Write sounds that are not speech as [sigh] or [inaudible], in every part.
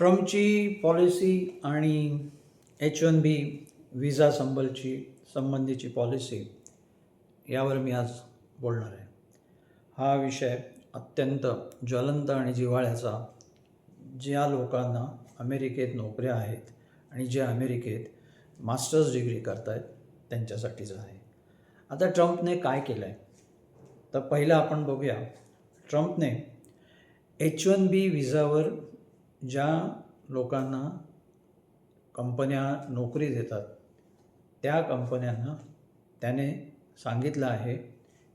ट्रम्पची policy आणि H one B visa संबलची संबंधीची पॉलिसी यावर मी आज बोलणार आहे. हा विषय अत्यंत ज्वलंत आणि जिव्हाळ्याचा ज्या लोकांना अमेरिकेत नोकऱ्या आहेत आणि जे अमेरिकेत मास्टर्स डिग्री करत आहेत त्यांच्यासाठीचा आहे. आता ट्रम्पने काय केलं आहे तर पहिलं आपण बघूया. ट्रम्पने एच वन बी विजावर ज्या लोकांना कंपन्या नोकरी देतात त्या कंपन्यांना त्याने सांगितलं आहे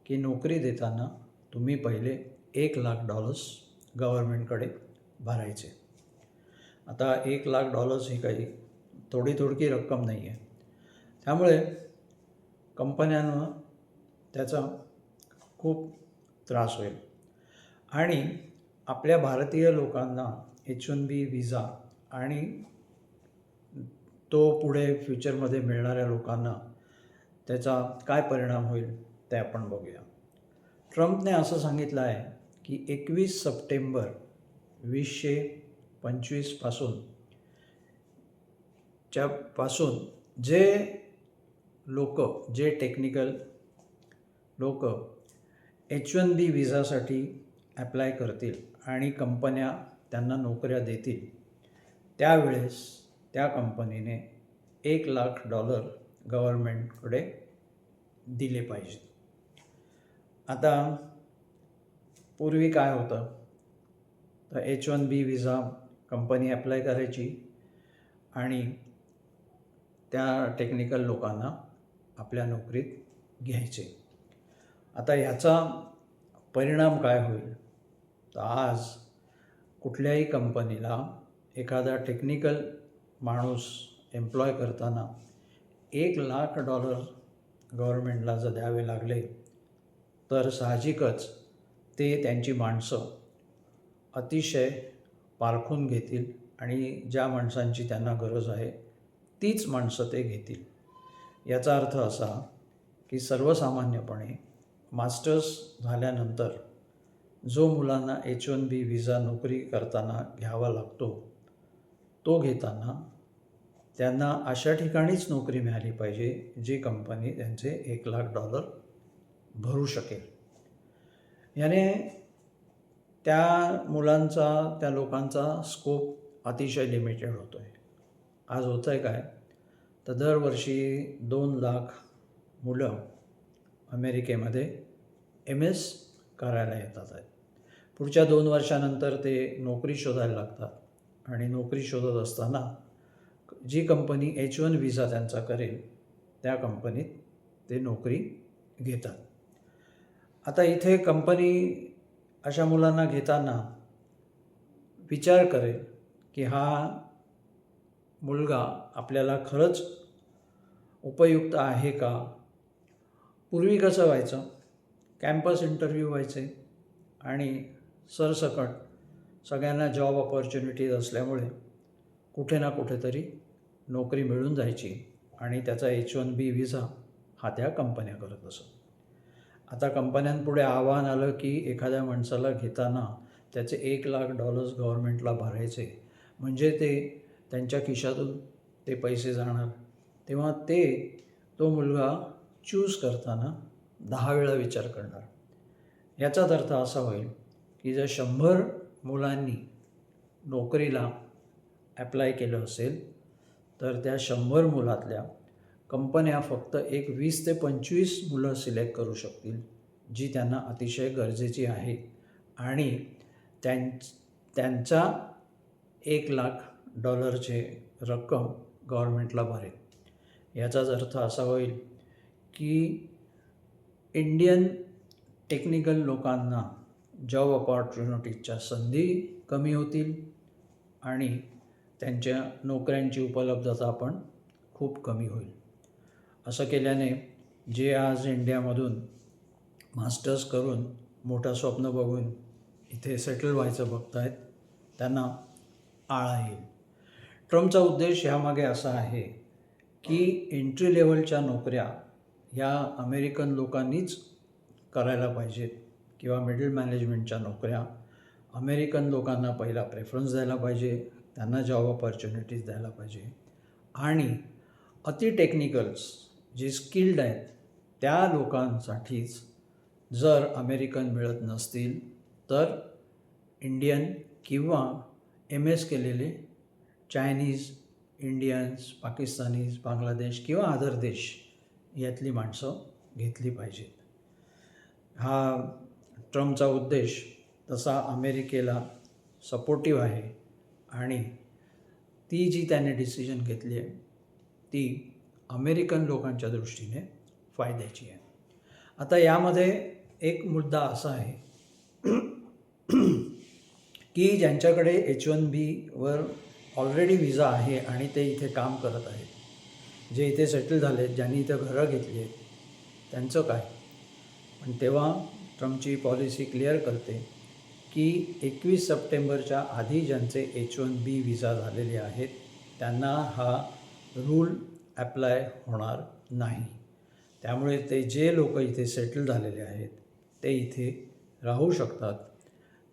की नोकरी देताना तुम्ही पहिले एक लाख डॉलर्स गव्हर्मेंटकडे भरायचे. आता एक लाख डॉलर्स ही काही थोडी थोडकी रक्कम नाही आहे त्यामुळे कंपन्यांना त्याचा खूप त्रास होईल. आणि आपल्या भारतीय लोकांना एच वन बी विजा आणि तो पुढे फ्युचरमध्ये मिळणाऱ्या लोकांना त्याचा काय परिणाम होईल ते आपण बघूया. ट्रम्पने असं सांगितलं आहे की एकवीस सप्टेंबर वीसशे पंचवीसपासून च्या पासून जे लोक जे टेक्निकल लोक एच वन बी विजासाठी ॲप्लाय करतील आणि कंपन्या त्यांना नोकऱ्या देतील. त्यावेळेस त्या कंपनीने एक लाख डॉलर गव्हर्मेंटकडे दिले पाहिजेत आता पूर्वी काय होतं? तर H one B visa company apply करायची आणि त्या टेक्निकल लोकांना आपल्या नोकरीत घ्यायचे. आता ह्याचा परिणाम काय होईल? तर आज कुठल्याही कंपनीला एखादा टेक्निकल माणूस एम्प्लॉय करताना एक लाख डॉलर गव्हर्मेंटला जर द्यावे लागले तर साहजिकच ते त्यांची माणसं अतिशय पारखून घेतील आणि ज्या माणसांची त्यांना गरज आहे तीच माणसं ते घेतील. याचा अर्थ असा की सर्वसामान्यपणे मास्टर्स झाल्यानंतर जो मुलांना एच वन बी विजा नोकरी करताना घ्यावा लागतो तो घेताना त्यांना अशा ठिकाणीच नोकरी मिळाली पाहिजे जी कंपनी त्यांचे एक लाख डॉलर भरू शकेल. याने त्या मुलांचा त्या लोकांचा स्कोप अतिशय लिमिटेड होतो आहे आज होतं आहे काय? तर दरवर्षी दोन लाख मुलं अमेरिकेमध्ये एम एस करायला येतात आहेत पुढच्या दोन वर्षानंतर ते नोकरी शोधायला लागतात. आणि नोकरी शोधत असताना जी कंपनी एच वन व्हिसा त्यांचा करेल त्या कंपनीत ते नोकरी घेतात. आता इथे कंपनी अशा मुलांना घेताना विचार करेल की हा मुलगा आपल्याला खरंच उपयुक्त आहे का? पूर्वी कसं व्हायचं? कॅम्पस इंटरव्ह्यू व्हायचे आणि सरसकट सगळ्यांना जॉब ऑपॉर्च्युनिटीज असल्यामुळे कुठे ना कुठेतरी नोकरी मिळून जायची आणि त्याचा एच वन बी व्हिसा हा त्या कंपन्या करत असत. आता कंपन्यांपुढे आव्हान आलं की एखाद्या माणसाला घेताना त्याचे एक लाख डॉलर्स गव्हर्मेंटला भरायचे म्हणजे ते त्यांच्या खिशातून ते पैसे जाणार. तेव्हा ते तो मुलगा चूज करताना दहा वेळा विचार करणार. याचाच अर्थ असा होईल की जर शंभर मुलांनी नोकरीला ॲप्लाय केलं असेल तर त्या शंभर मुलातल्या कंपन्या फक्त एक वीस ते पंचवीस मुलं सिलेक्ट करू शकतील जी त्यांना अतिशय गरजेची आहे. आणि त्यां त्यांचा एक लाख डॉलरचे रक्कम गव्हर्मेंटला भरेल. याचाच अर्थ असा होईल की इंडियन टेक्निकल लोकांना जॉब ऑपॉर्च्युनिटीजच्या संधी कमी होतील आणि त्यांच्या नोकऱ्यांची उपलब्धता पण खूप कमी होईल. असं केल्याने जे आज इंडियामधून मास्टर्स करून मोठं स्वप्न बघून इथे सेटल व्हायचं बघत आहेत त्यांना आळा येईल. ट्रम्पचा उद्देश ह्यामागे असा आहे की एंट्री लेवलच्या नोकऱ्या ह्या अमेरिकन लोकांनीच करायला पाहिजेत. किंवा मिडल मॅनेजमेंटच्या नोकऱ्या अमेरिकन लोकांना पहिला प्रेफरन्स द्यायला पाहिजे त्यांना जॉब ऑपॉर्च्युनिटीज द्यायला पाहिजे. आणि अति टेक्निकल्स जे स्किल्ड आहेत त्या लोकांसाठीच जर अमेरिकन मिळत नसतील तर इंडियन किंवा एम एस केलेले चायनीज इंडियन्स पाकिस्तानीज बांगलादेश किंवा अदर देश यातली माणसं घेतली पाहिजेत. हा ट्रम्पचा उद्देश तसा अमेरिकेला सपोर्टिव्ह आहे आणि ती जी त्याने डिसिजन घेतली आहे ती अमेरिकन लोकांच्या दृष्टीने फायद्याची आहे. आता यामध्ये एक मुद्दा असा आहे की ज्यांच्याकडे एच वन बीवर ऑलरेडी विजा आहे आणि ते इथे काम करत आहेत जे इथे सेटल झाले आहेत ज्यांनी इथं घरं घेतली आहेत त्यांचं काय? पण तेव्हा ट्रम्पची पॉलिसी क्लिअर करते की एकवीस सप्टेंबरच्या आधी ज्यांचे एच वन बी विजा झालेले आहेत त्यांना हा रूल ॲप्लाय होणार नाही. त्यामुळे ते जे लोक इथे सेटल झालेले आहेत ते इथे राहू शकतात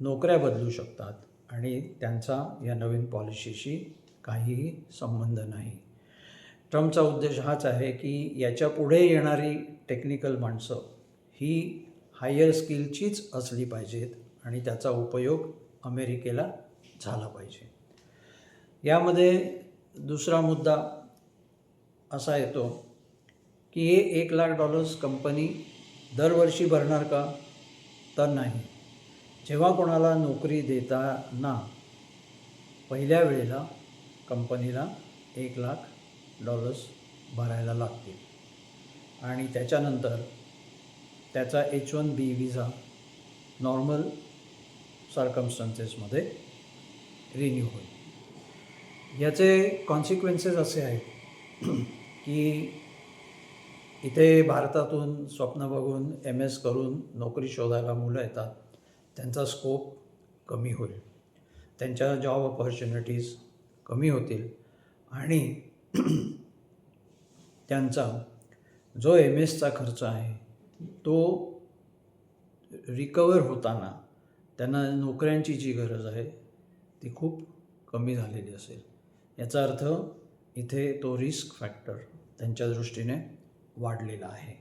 नोकऱ्या बदलू शकतात आणि त्यांचा या नवीन पॉलिसीशी काहीही संबंध नाही. ट्रम्पचा उद्देश हाच आहे की याच्यापुढे येणारी टेक्निकल माणसं ही हायर स्किलचीच असली पाहिजेत आणि त्याचा उपयोग अमेरिकेला झाला पाहिजे. यामध्ये दुसरा मुद्दा असा येतो की हे एक लाख डॉलर्स कंपनी दरवर्षी भरणार का? तर नाही. जेव्हा कोणाला नोकरी देताना पहिल्या वेळेला कंपनीला एक लाख डॉलर्स भरायला लागतील. आणि त्याच्यानंतर त्याचा H one B visa normal सर्कमस्टन्सेसमध्ये renew होईल. याचे कॉन्सिक्वेन्सेस असे आहेत [clears throat] की इथे भारतातून स्वप्न बघून एम एस करून नोकरी शोधायला मुलं येतात. त्यांचा स्कोप कमी होईल. त्यांच्या जॉब ऑपॉर्च्युनिटीज कमी होतील. आणि [clears throat] त्यांचा जो एम एसचा खर्च आहे तो रिकवर होताना त्यांना नोकऱ्यांची जी गरज आहे ती खूप कमी झालेली असेल. याचा अर्थ इथे तो रिस्क फॅक्टर त्यांच्या दृष्टीने वाढलेला आहे.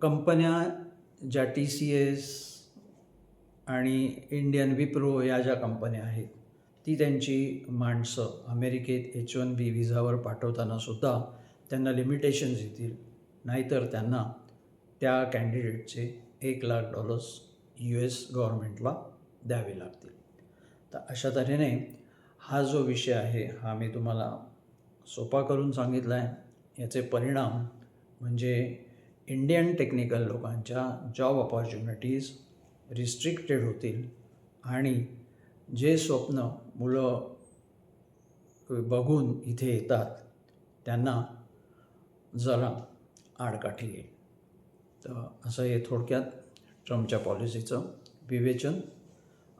कंपन्या ज्या टी सी एस आणि इंडियन विप्रो या ज्या कंपन्या आहेत ती त्यांची माणसं अमेरिकेत एच वन बी व्हिजावर पाठवताना सुद्धा त्यांना लिमिटेशन्स येतील. नाहीतर त्यांना त्या कॅन्डिडेटचे एक लाख डॉलर्स यू एस गव्हर्मेंटला द्यावे लागतील. तर अशा तऱ्हेने हा जो विषय आहे हा मी तुम्हाला सोपा करून सांगितला आहे. याचे परिणाम म्हणजे इंडियन टेक्निकल लोकांच्या जॉब ऑपॉर्च्युनिटीज रिस्ट्रिक्टेड होतील आणि जे स्वप्न मुलं बघून इथे येतात त्यांना जरा आडकाठी येईल. तर असं हे थोडक्यात ट्रम्पच्या पॉलिसीचं विवेचन.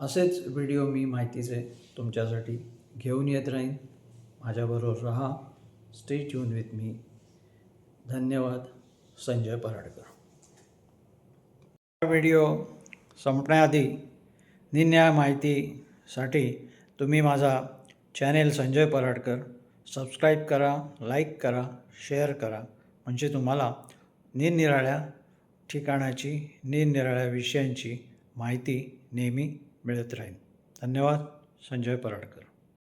असेच व्हिडिओ मी माहितीचे तुमच्यासाठी घेऊन येत राहीन. माझ्याबरोबर रहा. स्टे ट्यून विथ मी धन्यवाद. संजय पराडकर. हा व्हिडिओ संपण्याआधी निन्या माहितीसाठी तुम्ही माझा चॅनेल संजय पराडकर. सबस्क्राईब करा लाईक करा शेअर करा. म्हणजे तुम्हाला निरनिराळ्या ठिकाणाची निरनिराळ्या विषयांची माहिती नेहमी मिळत राहील. धन्यवाद. संजय पराडकर.